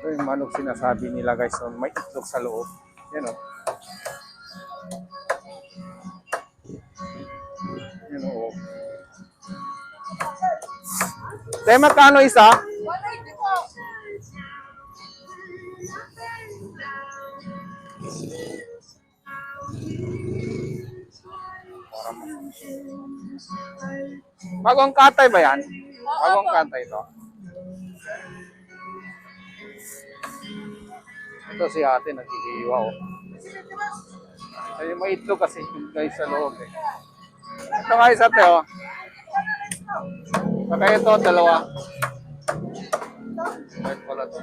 Ito yung manok sinasabi nila guys. So, may itlog sa loob. Yan o. Yan o. Tay, magkano isa? 180 po. Bagong katay ba yan? Bagong katay to. Ito si ate naghihiwa oh. Ay, may itlog kasi guys sa loob eh. Ito nga isa te oh. Saka ito, dalawa. Ito pala to.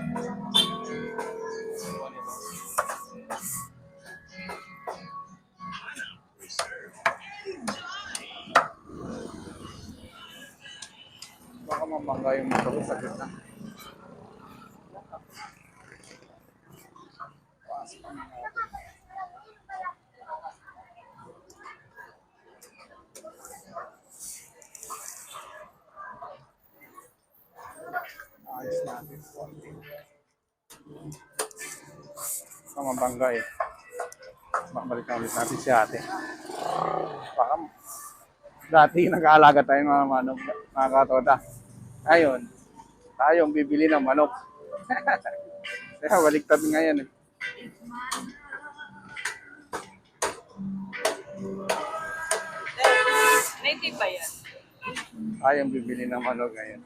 Baka mamangga yung motor sa gitna. Ayos natin. Baka mabangga eh. Makabalik ulit natin si ate. Baka dati nag-aalaga tayo ng mga manok, mga katoda. Ngayon, tayong bibili ng manok. Kaya baliktad ngayon eh. Native ba yan? Tayong bibili ng manok ngayon.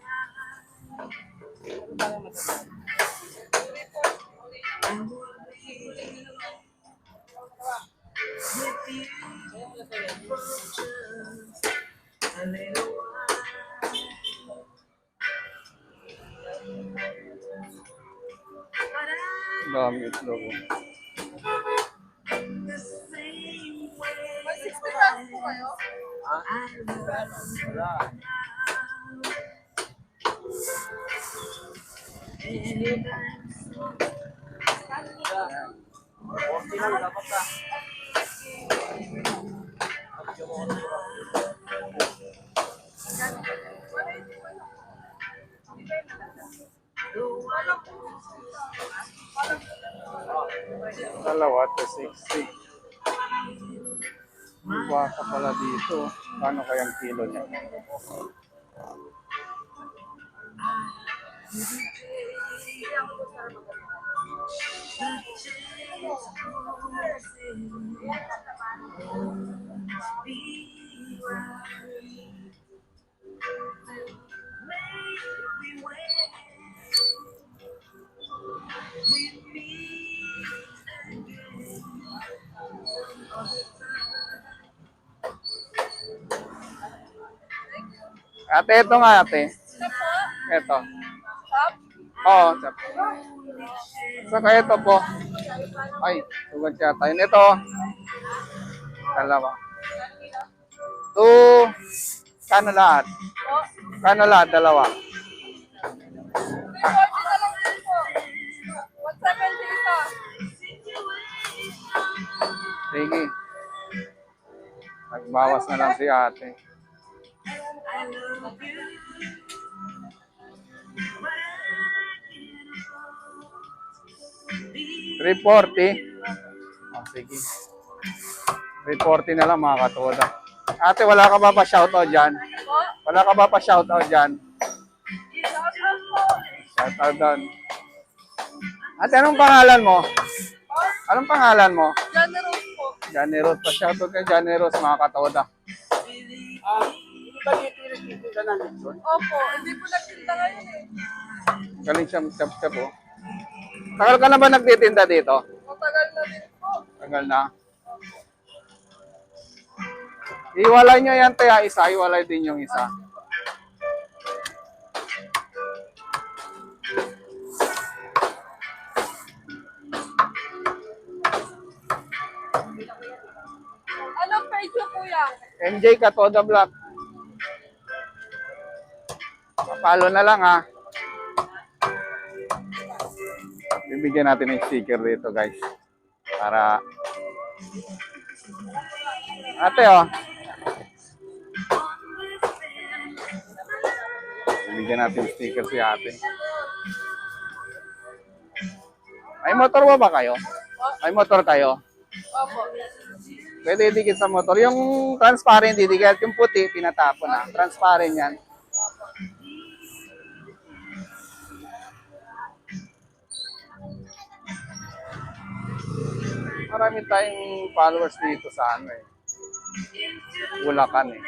Dami itlog. May 60 grams po kayo? Dalawa to 60. May baka pala dito. Paano kayang kilo niya? Ate, ito nga ate. Ito. Oo. Oh, Saka ito po. Ay, tugad siya tayo. Ito. Dalawa. Two. Kano lahat? Kano lahat? Dalawa. Ah. Sige. Nagbawas na lang si ate. I love you. 340. Oh, sige. 340 na lang mga katoda. Ate, wala ka ba pa shoutout dyan? Wala ka ba pa shoutout dyan? Shoutout doon. Ate, anong pangalan mo? Anong pangalan mo? Johnny Rose po. Johnny Rose. Pa-shoutout kay Johnny Rose mga katoda. Ah, hindi ba nitirin dito na Opo, hindi po nagtinda ngayon eh. Galing siya mag-chap-chap oh. Tagal ka na ba nagtitinda dito? Matagal na din po. Tagal na. Iwalay nyo yan, kaya isa. Iwalay din yung isa. Anong page po kuya? MJ Katoda Black. Papalo na lang, ha. Bibigyan natin ng sticker dito, guys. Para... Ate, oh. Bibigyan natin sticker si ate. May motor ba ba kayo? May motor kayo? Opo. Pwede idikit sa motor. Yung transparent didikit, yung puti, tinatapon na. Transparent yan. Marami tayong followers dito sa ano eh. Bulacan eh.